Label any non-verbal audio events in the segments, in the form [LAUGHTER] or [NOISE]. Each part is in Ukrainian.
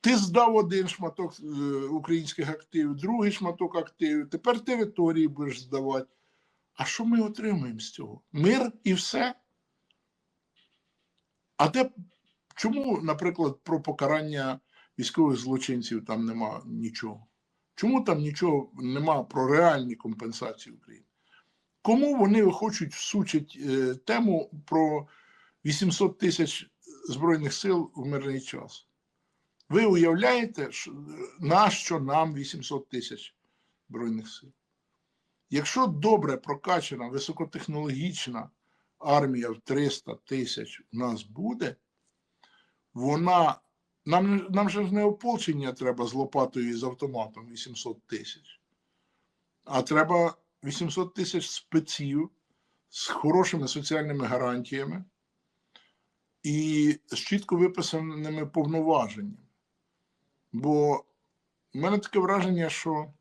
Ти здав один шматок е, українських активів, другий шматок активів, тепер території будеш здавати. А що ми отримуємо з цього? Мир і все. А де чому, наприклад, про покарання військових злочинців там нема нічого? Чому там нічого нема про реальні компенсації України? Кому вони хочуть всучити е, тему про 800 тисяч Збройних сил в мирний час? Ви уявляєте, що- нащо нам 800 тисяч Збройних сил? Якщо добре прокачана високотехнологічна армія в 300 тисяч у нас буде, вона. Нам, нам же не ополчення треба з лопатою і з автоматом 800 тисяч. А треба 800 тисяч спеців з хорошими соціальними гарантіями і з чітко виписаними повноваженнями. Бо в мене таке враження, що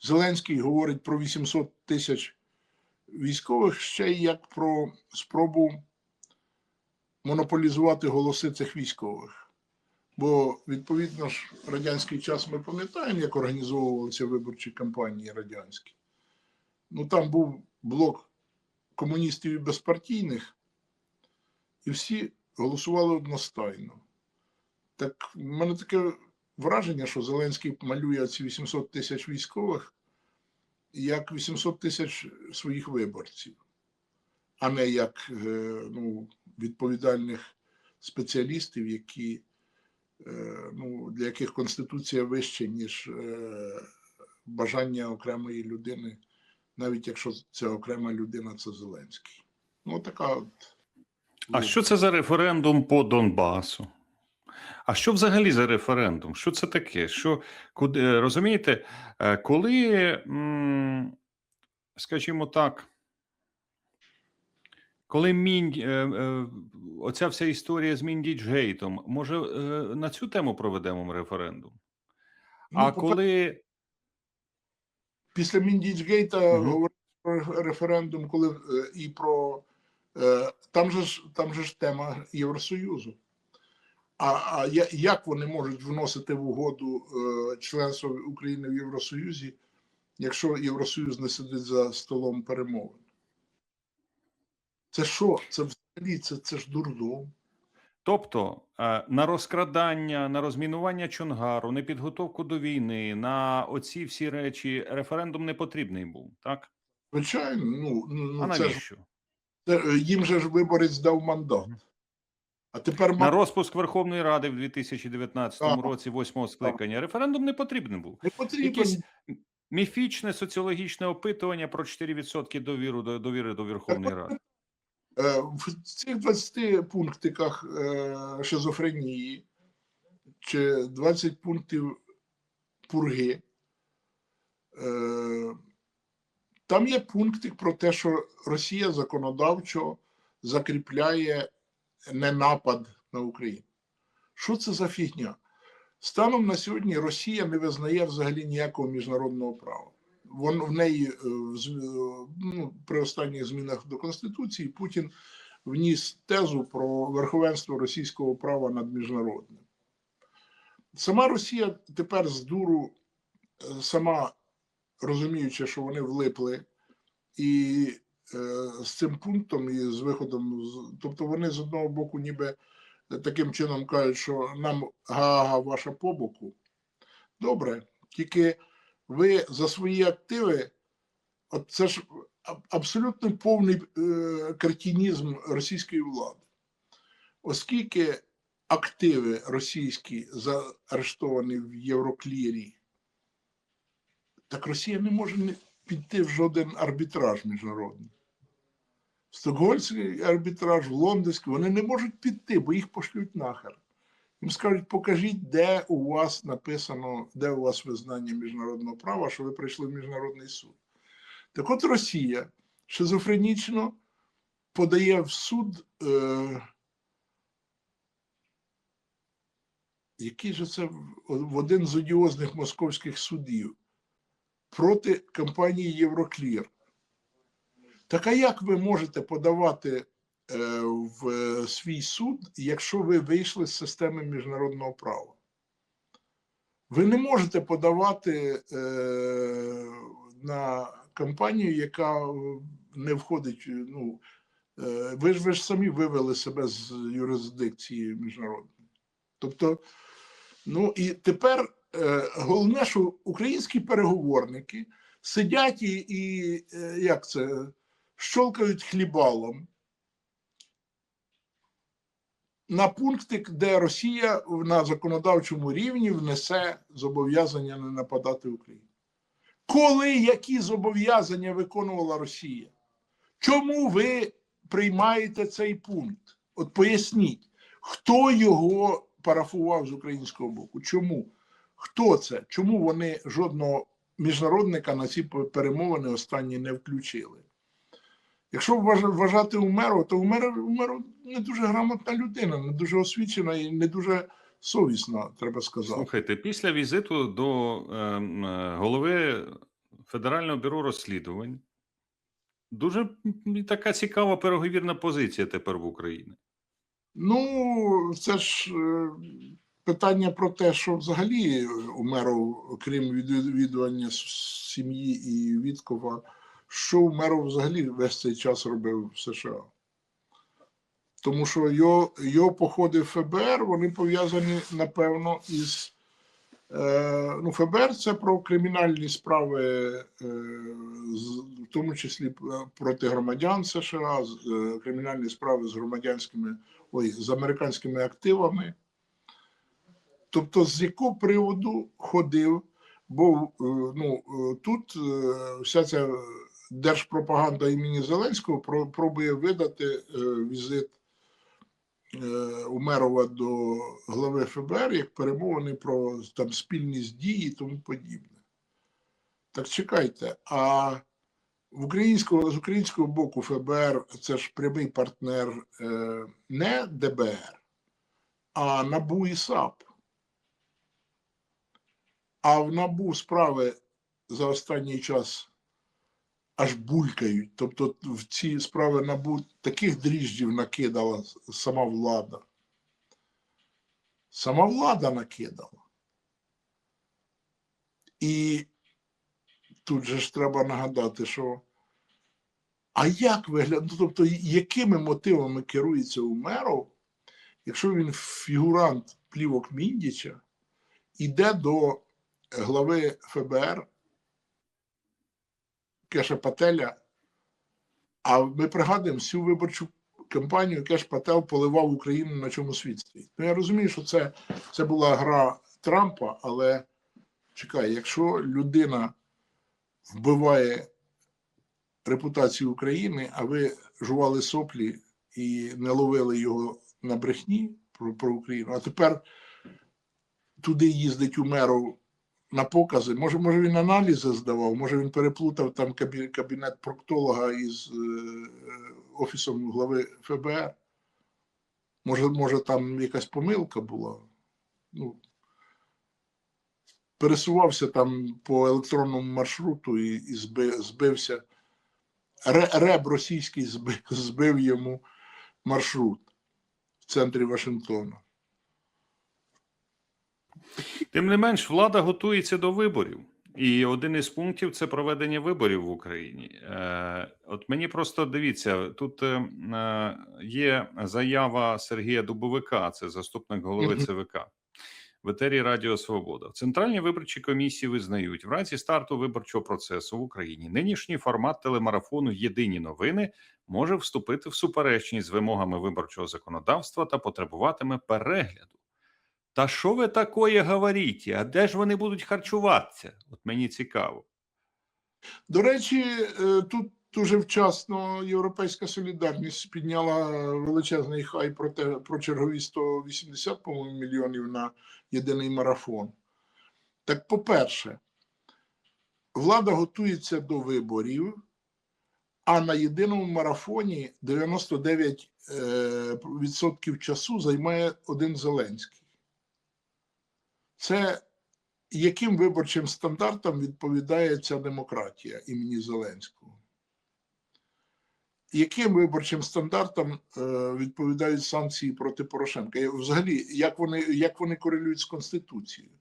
Зеленський говорить про 800 тисяч військових ще як про спробу монополізувати голоси цих військових. Бо, відповідно ж, радянський час ми пам'ятаємо, як організовувалися виборчі кампанії радянські. Ну там був блок комуністів і безпартійних, і всі голосували одностайно. Так в мене таке враження, що Зеленський малює ці 800 тисяч військових як 800 тисяч своїх виборців, а не як е, ну, відповідальних спеціалістів, які, е, ну, для яких Конституція вища, ніж е, бажання окремої людини, навіть якщо ця окрема людина це Зеленський. Ну, така от. А що це за референдум по Донбасу? А що взагалі за референдум? Що це таке? Що, куди, розумієте, е, коли, скажімо так, коли Мінь, е, е, оця вся історія з Міндіджгейтом, може, е, на цю тему проведемо референдум? Ну, А по- коли після Міндічгейта Мгм. говорить про референдум, коли е, і про е, там же ж там же ж тема Євросоюзу. А, а як вони можуть вносити в угоду е, членство України в Євросоюзі, якщо Євросоюз не сидить за столом перемовин? Це що? Це взагалі це, це ж дурдом. Тобто е, на розкрадання, на розмінування Чонгару, на підготовку до війни, на оці всі речі референдум не потрібний був, так? Звичайно, ну, ну А ну, це ж це, е, їм же ж виборець дав мандат. А тепер На розпуск Верховної Ради в 2019 Ага. році, восьмого скликання, референдум не потрібен був. не потрібен. Якесь міфічне соціологічне опитування про 4% довіру до довіри до Верховної Ради. Е, В цих 20 пунктиках е, шизофренії чи 20 пунктів пурги. е, Там є пунктик про те, що Росія законодавчо закріпляє ненапад на Україну. Що це за фігня? Станом на сьогодні Росія не визнає взагалі ніякого міжнародного права. Вон в неї е, е, ну, при останніх змінах до Конституції Путін вніс тезу про верховенство російського права над міжнародним. Сама Росія тепер з дуру, е, сама розуміючи, що вони влипли, і з цим пунктом і з виходом, тобто вони з одного боку, ніби таким чином кажуть, що нам га-га ваша по боку. Добре, тільки ви за свої активи, от це ж абсолютно повний е, кретинізм російської влади. Оскільки активи російські заарештовані в Євроклірі, так Росія не може не піти в жоден арбітраж міжнародний. Стокгольмський арбітраж, в лондонський, вони не можуть піти, бо їх пошлють нахер. Їм скажуть, покажіть, де у вас написано, де у вас визнання міжнародного права, що ви прийшли в міжнародний суд. Так от Росія шизофренічно подає в суд, е, який же це в- один з одіозних московських судів проти компанії Євроклір. Так а як ви можете подавати е, в свій суд, якщо ви вийшли з системи міжнародного права. Ви не можете подавати е, на компанію, яка не входить. Ну, е, ви ж ви ж самі вивели себе з юрисдикції міжнародної. Тобто, ну і тепер головне, що українські переговорники сидять і, і е, як це, щолкають хлібалом на пункти, де Росія на законодавчому рівні внесе зобов'язання не нападати Україну. Коли які зобов'язання виконувала Росія? Чому ви приймаєте цей пункт? От поясніть, хто його парафував з українського боку? Чому? Хто це? Чому вони жодного міжнародника на ці перемовини останні не включили? Якщо вважати Умерова, то Умеров, Умеров не дуже грамотна людина, не дуже освічена і не дуже совісна, треба сказати. Слухайте, після візиту до е, е, голови Федерального бюро розслідувань дуже така цікава переговірна позиція тепер в Україні. Ну, це ж е, питання про те, що взагалі Умеров, крім відвідування сім'ї і Віткова, що Умеров взагалі весь цей час робив в США. Тому що його, його походи в ФБР вони пов'язані, напевно, із. Е, ну, ФБР це про кримінальні справи, е, в тому числі проти громадян США, е, кримінальні справи з громадянськими, ой, з американськими активами. Тобто, з якого приводу ходив, бо е, ну, е, тут е, вся ця держпропаганда імені Зеленського пробує видати візит Умерова до глави ФБР як перемовини про там спільність дій і тому подібне. Так чекайте, а в українського, з українського боку ФБР це ж прямий партнер не ДБР, а НАБУ і САП. А в НАБУ справи за останній час аж булькають. Тобто в ці справи НАБУ таких дріжджів накидала сама влада. Сама влада накидала. І тут же ж треба нагадати, що а як виглядає, ну, тобто, якими мотивами керується Умеров, якщо він фігурант плівок Міндіча, іде до глави ФБР Кеша Пателя, а ми пригадуємо всю виборчу кампанію Кеш Пател поливав Україну на чому світ. Ну я розумію, що це, це була гра Трампа, але чекай, якщо людина вбиває репутацію України, а ви жували соплі і не ловили його на брехні про, про Україну, а тепер туди їздить Умеров на покази. Може, може він аналізи здавав, може він переплутав там кабінет проктолога із е, офісом глави ФБР. Може, може, там якась помилка була. Ну, пересувався там по електронному маршруту і, і зби- збився. Ре, реб російський збив, збив йому маршрут в центрі Вашингтона. Тим не менш, влада готується до виборів. І один із пунктів це проведення виборів в Україні. Е, от мені просто дивіться, тут е, е, є заява Сергія Дубовика, це заступник голови ЦВК. В етері Радіо Свобода. В Центральній виборчій комісії визнають, в разі старту виборчого процесу в Україні нинішній формат телемарафону Єдині новини може вступити в суперечність з вимогами виборчого законодавства та потребуватиме перегляду. Та що ви такое говорите? А де ж вони будуть харчуватися? От мені цікаво. До речі, е, тут дуже вчасно Європейська солідарність підняла величезний хай про те про чергові 180 по-моєму, мільйонів на єдиний марафон. Так, по-перше, влада готується до виборів, а на єдиному марафоні 99% е, часу займає один Зеленський. Це яким виборчим стандартам відповідає ця демократія імені Зеленського? яким виборчим стандартам е, відповідають санкції проти Порошенка? Взагалі, як вони, як вони корелюють з Конституцією?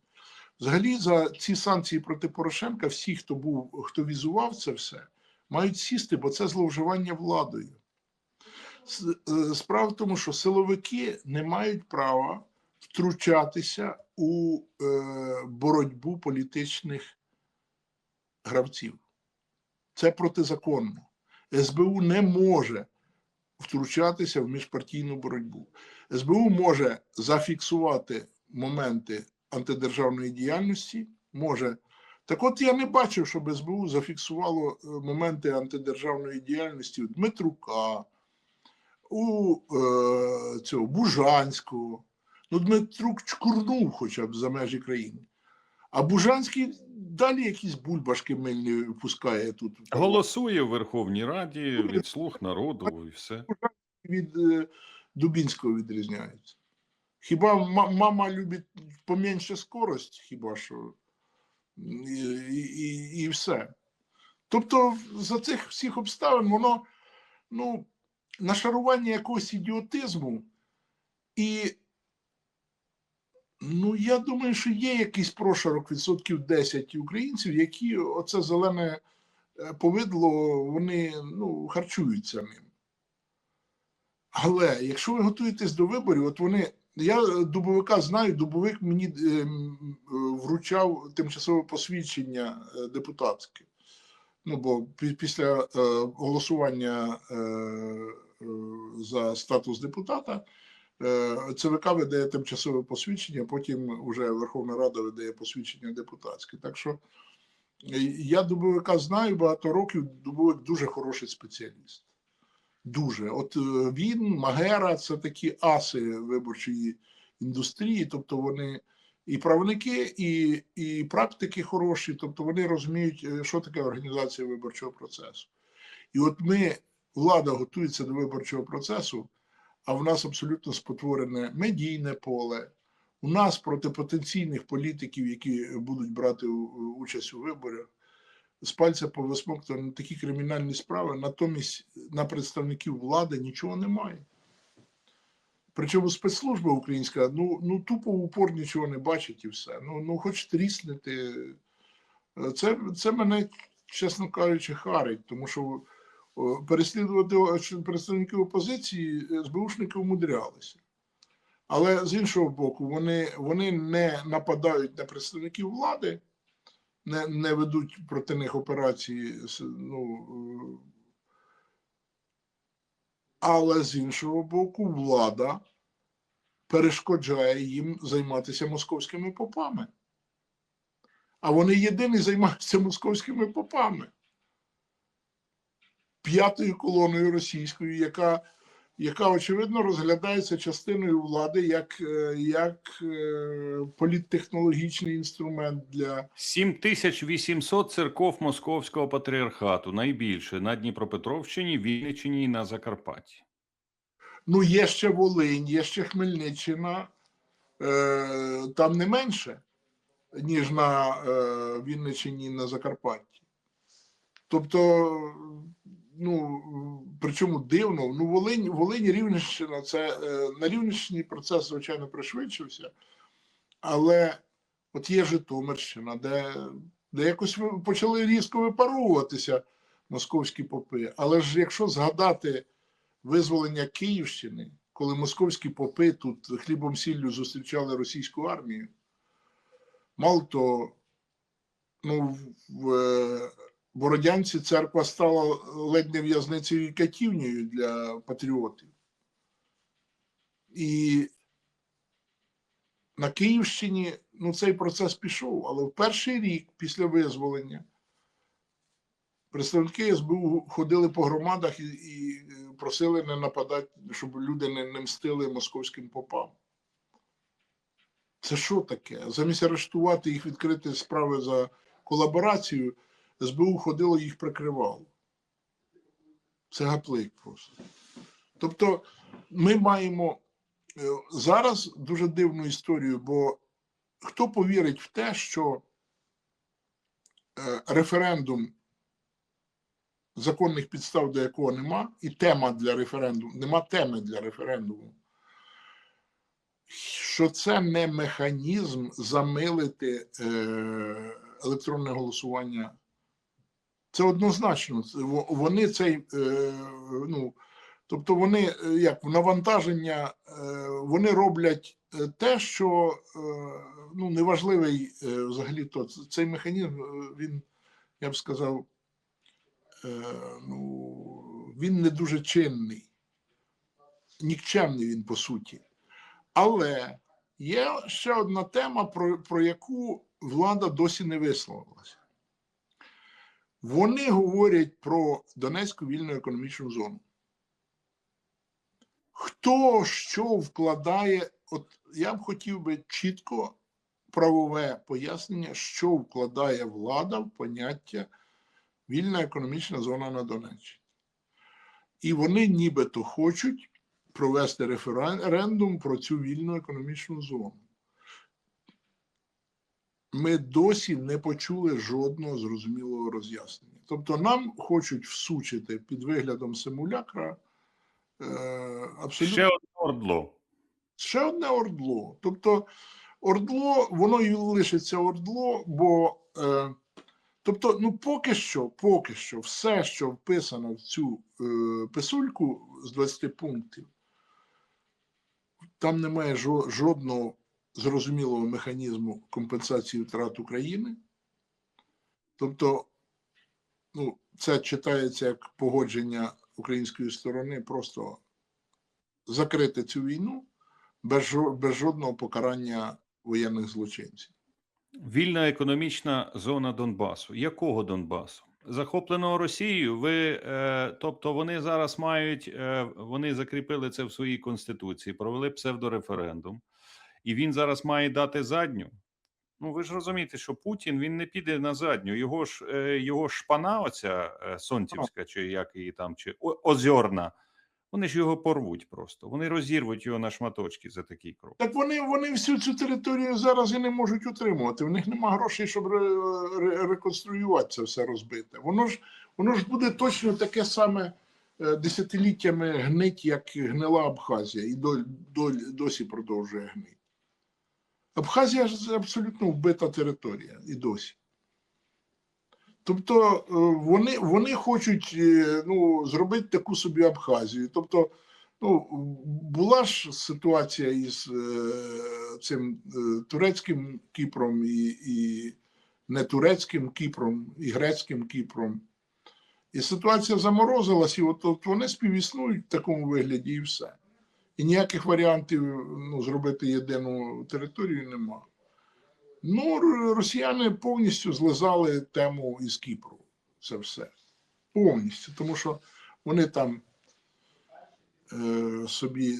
Взагалі, за ці санкції проти Порошенка, всі, хто був, хто візував це все, мають сісти, бо це зловживання владою. Е, Справа в тому, що силовики не мають права втручатися у е, боротьбу політичних гравців. Це протизаконно. СБУ не може втручатися в міжпартійну боротьбу. СБУ може зафіксувати моменти антидержавної діяльності. Може. Так от я не бачив, щоб СБУ зафіксувало е, моменти антидержавної діяльності у Дмитрука, у е, цього Бужанського. Ну, Дмитрук чкурнув хоча б за межі країни. А Бужанський далі якісь бульбашки мильні пускає тут. Голосує в Верховній Раді від слуг народу і все. від е, Дубінського відрізняється. Хіба мама любить поменше скорость, хіба що, і, і, і все. Тобто, за цих всіх обставин воно ну, нашарування якогось ідіотизму, і ну, я думаю, що є якийсь прошарок відсотків 10 українців, які оце зелене е, повидло, вони ну, харчуються ним. Але якщо ви готуєтесь до виборів, от вони. Я дубовика знаю, дубовик мені е, е, вручав тимчасове посвідчення депутатське. Ну, бо після голосування за статус депутата ЦВК видає тимчасове посвідчення, потім вже Верховна Рада видає посвідчення депутатське. Так що е, я дубовика знаю багато років, дубовик дуже хороший спеціаліст. Дуже. От е, він, Магера це такі аси виборчої індустрії, тобто вони і правники, і, і практики хороші, тобто вони розуміють, е, що таке організація виборчого процесу. І от ми, влада готується до виборчого процесу, а в нас абсолютно спотворене медійне поле. У нас проти потенційних політиків, які будуть брати участь у виборах, з пальця повисмоктані такі кримінальні справи, натомість на представників влади нічого немає. Причому спецслужба українська ну, ну тупо упор нічого не бачить і все. Ну, ну хоч тріснути. Це, це мене, чесно кажучи, харить, тому що переслідувати представників опозиції е, СБУшники умудрялися. Але з іншого боку, вони, вони не нападають на представників влади, не, не ведуть проти них операції. Ну, е, але з іншого боку, влада перешкоджає їм займатися московськими попами. А вони єдині займаються московськими попами. П'ятою колоною російською, яка, яка очевидно розглядається частиною влади як, е, як е, політтехнологічний інструмент для 7800 церков Московського патріархату, найбільше на Дніпропетровщині, Вінниччині і на Закарпатті. Ну, є ще Волинь, є ще Хмельниччина, е, там не менше, ніж на е, Вінниччині на Закарпатті. Тобто, ну, причому дивно, ну, Волинь, Волинь Рівненщина, це е, на Рівненщині процес, звичайно, пришвидшився, але от є Житомирщина, де, де якось почали різко випаровуватися московські попи. Але ж якщо згадати визволення Київщини, коли московські попи тут хлібом сіллю зустрічали російську армію, мало того, ну, в е, Бородянці церква стала ледь не в'язницею і катівнею для патріотів. І на Київщині ну, цей процес пішов, але в перший рік після визволення представники СБУ ходили по громадах і, і просили не нападати, щоб люди не, не мстили московським попам. Це що таке? Замість арештувати їх, відкрити справи за колаборацію, СБУ ходило їх прикривало. Це гаплик просто. Тобто, ми маємо е, зараз дуже дивну історію, бо хто повірить в те, що е, референдум законних підстав, до якого нема, і тема для референдуму, нема теми для референдуму. Що це не механізм замилити е, електронне голосування. Це однозначно. Вони цей, е, ну, тобто вони е, як навантаження, е, вони роблять те, що ну, неважливий взагалі то цей механізм, він, я б сказав, ну, він не дуже чинний, нікчемний він по суті. Але є ще одна тема, про, про яку влада досі не висловилася. Вони говорять про Донецьку вільну економічну зону. Хто що вкладає, от я б хотів би чітко правове пояснення, що вкладає влада в поняття вільна економічна зона на Донеччині. І вони нібито хочуть провести референдум про цю вільну економічну зону. Ми досі не почули жодного зрозумілого роз'яснення. Тобто нам хочуть всучити під виглядом симулякра е, абсолютно Ще одне ордло. ще одне ордло. Тобто, ордло, воно і лишиться ордло, бо е, тобто, ну поки що, поки що, все, що вписано в цю е, писульку з 20 пунктів, там немає жо- жодного зрозумілого механізму компенсації втрат України. Тобто, ну, це читається як погодження української сторони, просто закрити цю війну без, без жодного покарання воєнних злочинців. Вільна економічна зона Донбасу. Якого Донбасу? Захопленого Росією. Ви, е, тобто, вони зараз мають, е, вони закріпили це в своїй конституції, провели псевдореферендум, і він зараз має дати задню. Ну, ви ж розумієте, що Путін він не піде на задню. Його ж е, його шпана, оця е, Сонтівська, чи як її там, чи озерна. Вони ж його порвуть просто. Вони розірвуть його на шматочки за такий крок. Так вони, вони всю цю територію зараз і не можуть утримувати. В них нема грошей, щоб ре- ре- реконструювати це все розбите. Воно ж, воно ж буде точно таке саме е, десятиліттями гнить, як гнила Абхазія, і до, до, досі продовжує гнити. Абхазія ж абсолютно вбита територія і досі. Тобто е, вони, вони хочуть е, ну, зробити таку собі Абхазію. Тобто, ну, була ж ситуація із е, цим турецьким Кіпром і, і не турецьким Кіпром, і грецьким Кіпром. І ситуація заморозилась, і от, от вони співіснують в такому вигляді, і все. І ніяких варіантів ну, зробити єдину територію нема. Ну, росіяни повністю злизали тему із Кіпру. Це все. Повністю. Тому що вони там е, собі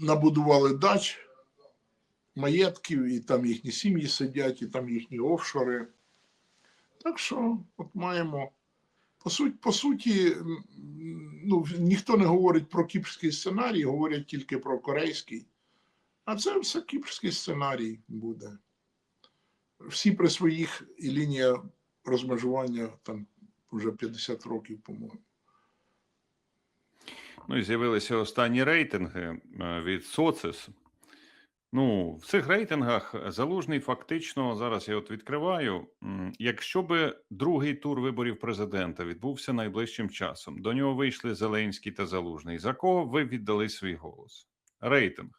набудували дач, маєтків, і там їхні сім'ї сидять, і там їхні офшори. Так що, от маємо. По суті, по суті, ну, ніхто не говорить про кіпрський сценарій, говорять тільки про корейський. А це все кіпрський сценарій буде. Всі при своїх і лінія розмежування там вже 50 років, по-моєму. Ну і з'явилися останні рейтинги е, від Социс. Ну, в цих рейтингах залужний фактично зараз я от відкриваю. Якщо би другий тур виборів президента відбувся найближчим часом, до нього вийшли Зеленський та Залужний. За кого ви віддали свій голос? Рейтинг.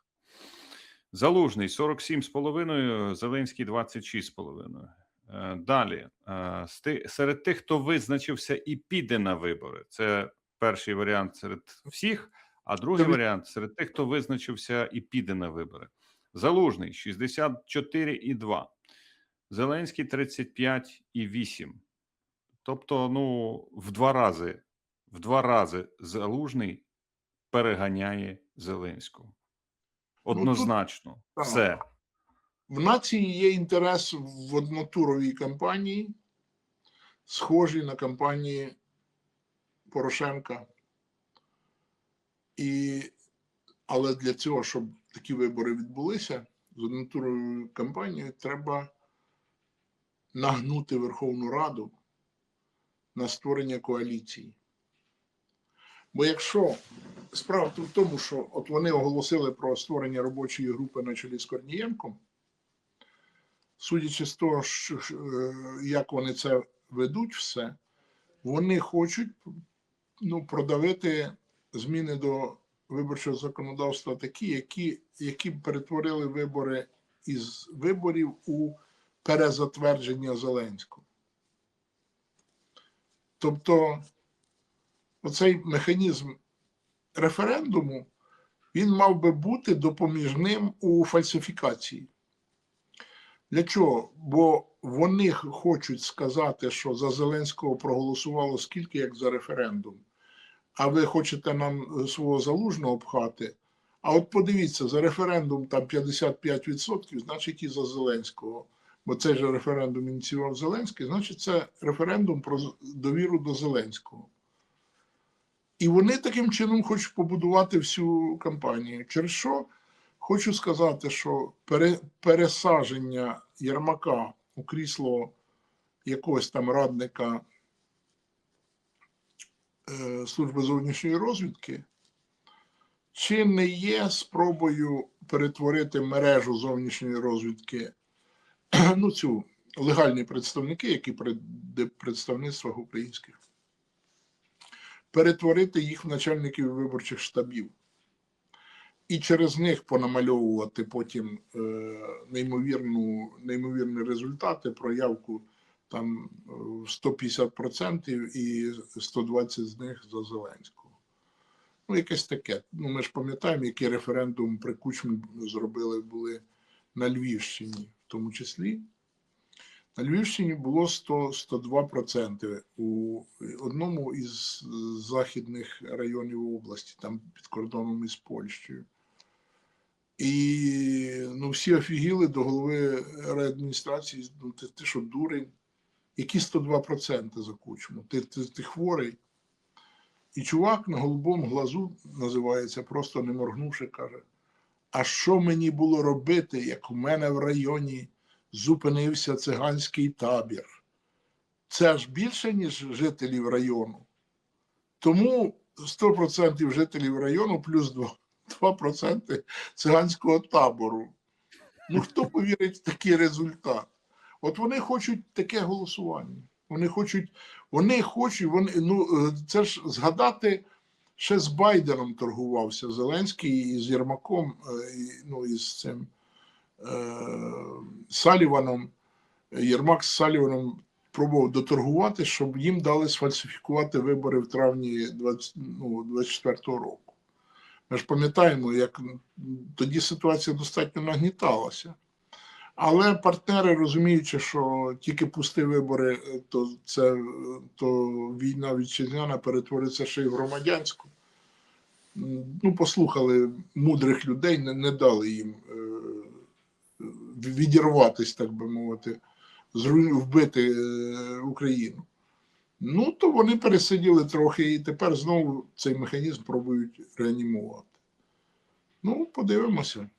Залужний 47,5, Зеленський 26,5. Е, Далі, е, серед тих, хто визначився і піде на вибори, це перший варіант серед всіх, а другий варіант серед тих, хто визначився і піде на вибори. Залужний 64,2, Зеленський 35,8. Тобто, ну, в два рази, в два рази Залужний переганяє Зеленського. тут- Однозначно, так. все. В нації є інтерес в однотуровій кампанії, схожій на кампанії Порошенка. І, але для цього, щоб такі вибори відбулися, з однотуровою кампанією треба нагнути Верховну Раду на створення коаліції. Бо якщо справа в тому, що от вони оголосили про створення робочої групи на чолі з Корнієнком, судячи з того, що, е, як вони це ведуть, все, вони хочуть ну, продавити зміни до виборчого законодавства такі, які, які перетворили вибори із виборів у перезатвердження Зеленського. Тобто, оцей механізм референдуму він мав би бути допоміжним у фальсифікації. Для чого? Бо вони хочуть сказати, що за Зеленського проголосувало скільки як за референдум, а ви хочете нам свого залужного пхати. А от подивіться, за референдум там 55%, значить і за Зеленського. Бо цей же референдум ініціював Зеленський, значить, це референдум про довіру до Зеленського. І вони таким чином хочуть побудувати всю кампанію. Через що хочу сказати, що пере, пересадження Єрмака у крісло якогось там радника е, Служби зовнішньої розвідки, чи не є спробою перетворити мережу зовнішньої розвідки, [CLEARS THROAT] ну цю легальні представники, які при представництвах українських, перетворити їх в начальників виборчих штабів і через них понамальовувати потім е, неймовірну, неймовірні результати, проявку там е, 150% і 120 з них за Зеленського. Ну, якесь таке. Ну, ми ж пам'ятаємо, який референдум при Кучмі зробили були на Львівщині, в тому числі. На Львівщині було 100, 102% у одному із західних районів області, там під кордоном із Польщею. І ну, всі офігіли до голови райадміністрації, ну ти, ти що, дурень? Які 102% за кучму? Ти, ти, ти хворий? І чувак на голубому глазу називається, просто не моргнувши, каже: А що мені було робити, як у мене в районі зупинився циганський табір? Це аж більше, ніж жителів району. Тому 100% жителів району плюс 2%, 2% циганського табору. Ну хто повірить в такий результат? От вони хочуть таке голосування. Вони хочуть, вони хочуть, вони, ну е, це ж згадати, ще з Байденом торгувався Зеленський і з Єрмаком, е, і, ну і з цим е, Саліваном. Єрмак з Саліваном пробував доторгувати, щоб їм дали сфальсифікувати вибори в травні 20, ну, 24-го року. Ми ж пам'ятаємо, як тоді ситуація достатньо нагніталася. Але партнери, розуміючи, що тільки пусті вибори, е, то це е, то війна вітчизняна перетвориться ще й громадянську. Ну, послухали мудрих людей, не, не дали їм е, відірватися, так би мовити, вбити е, Україну. Ну, то вони пересиділи трохи і тепер знову цей механізм пробують реанімувати. Ну, подивимося.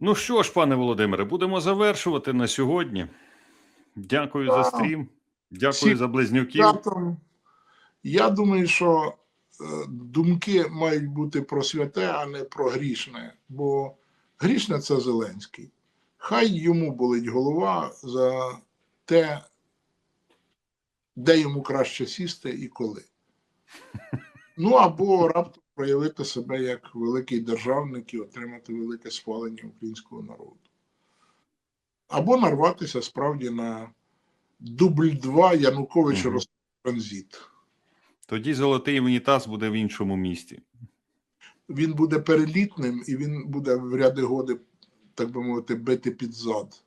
Ну що ж, пане Володимире, будемо завершувати на сьогодні. Дякую за стрім. Дякую Всі- за близнюків. Я думаю, що е, думки мають бути про святе, а не про грішне. Бо грішне це Зеленський. Хай йому болить голова за те, де йому краще сісти і коли. Ну або раптом проявити себе як великий державник і отримати велике схвалення українського народу. Або нарватися справді на дубль 2 Янукович Мгм. транзит. Тоді золотий унітаз буде в іншому місті. Він буде перелітним і він буде в ряди годи, так би мовити, бити під зад.